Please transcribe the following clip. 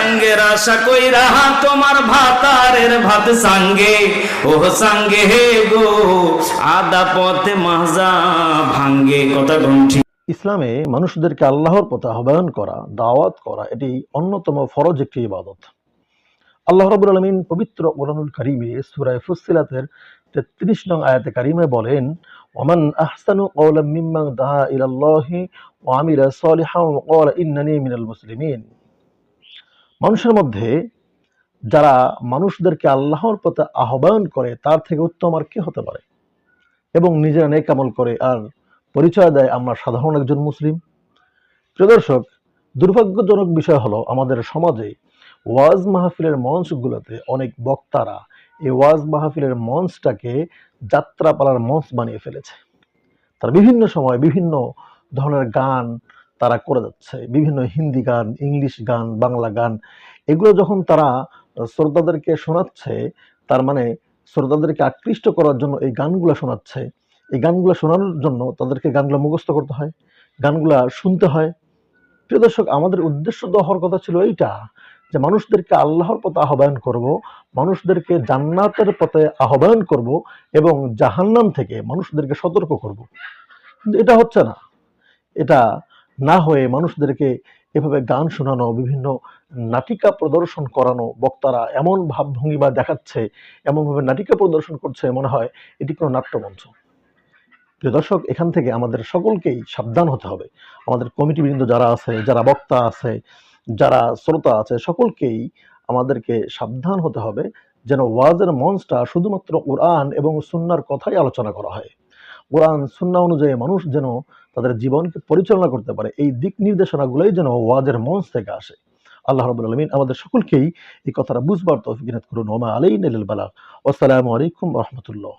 সাঙ্গের আশা কইরা তোমার ভাতারের ভাত সাঙ্গে। ও সাঙ্গে হে গো, আদা পথে মাজা ভাঙ্গে। কথা ঘন্টি ইসলামে মানুষদেরকে আল্লাহর পথে আহ্বান করা, দাওয়াত করা, এটি অন্যতম ফরজ একটি ইবাদত। আল্লাহ রবুল আলমিন পবিত্র কোরআনুল কারিমে সুরায় ফুসিলাতের তেত্রিশ নং আয়াতে কারিমে বলেন, ওমান আহসানু কওলাম মিম্মান দাআ ইলাল্লাহি ওয়া আমিলা সালিহান ইন্নানি মিনাল মুসলিমিন। মানুষের মধ্যে যারা মানুষদেরকে আল্লাহর পথে আহ্বান করে, তার থেকে উত্তম আর কি হতে পারে? এবং নিজেরা নেক আমল করে আর পরিচয় দেয় আমরা সাধারণ একজন মুসলিম? প্রিয় দর্শক, দুর্ভাগ্যজনক বিষয় হলো আমাদের সমাজে ওয়াজ মাহফিলের মঞ্চগুলোতে অনেক বক্তারা এই ওয়াজ মাহফিলের মঞ্চটাকে যাত্রাপালার মঞ্চ বানিয়ে ফেলেছে। তারা বিভিন্ন সময় বিভিন্ন ধরনের গান তারা করে যাচ্ছে। বিভিন্ন হিন্দি গান, ইংলিশ গান, বাংলা গান, এগুলো যখন তারা শ্রোতাদেরকে শোনাচ্ছে, তার মানে শ্রোতাদেরকে আকৃষ্ট করার জন্য এই গানগুলো শোনাচ্ছে। এই গানগুলো শোনানোর জন্য তাদেরকে গানগুলো মুখস্থ করতে হয়, গানগুলা শুনতে হয়। প্রিয় দর্শক, আমাদের উদ্দেশ্য তো হওয়ার কথা ছিল এইটা, যে মানুষদেরকে আল্লাহর পথে আহ্বায়ন করব, মানুষদেরকে জান্নাতের পথে আহ্বায়ন করব এবং জাহান্নাম থেকে মানুষদেরকে সতর্ক করব। কিন্তু এটা হচ্ছে না। এটা না হয়ে মানুষদেরকে এভাবে গান শোনানো, বিভিন্ন নাটিকা প্রদর্শন করানো বক্তারা এমন ভাবভঙ্গিমা দেখাচ্ছে, এমনভাবে নাটিকা প্রদর্শন করছে মনে হয় এটি কোনো নাট্যমঞ্চ। প্রিয় দর্শক, এখান থেকে আমাদের সকলকেই সাবধান হতে হবে। আমাদের কমিটিবৃন্দ যারা আছে, যারা বক্তা আছে, যারা শ্রোতা আছে, সকলকেই আমাদেরকে সাবধান হতে হবে যেন ওয়াজের মঞ্চটা শুধুমাত্র কোরআন এবং সুন্নার কথাই আলোচনা করা হয়। কোরআন, সুন্না অনুযায়ী মানুষ যেন তাদের জীবনকে পরিচালনা করতে পারে। এই দিক নির্দেশনাগুলোই যেন ওয়াজের মঞ্চ থেকে আসে। আল্লাহ রবুল আলমিন আমাদের সকলকেই এই কথাটা বুঝবার তো অভিজ্ঞতা করুন। ওমা আলাই বালা আসসালামু আলাইকুম রহমতুল্লাহ।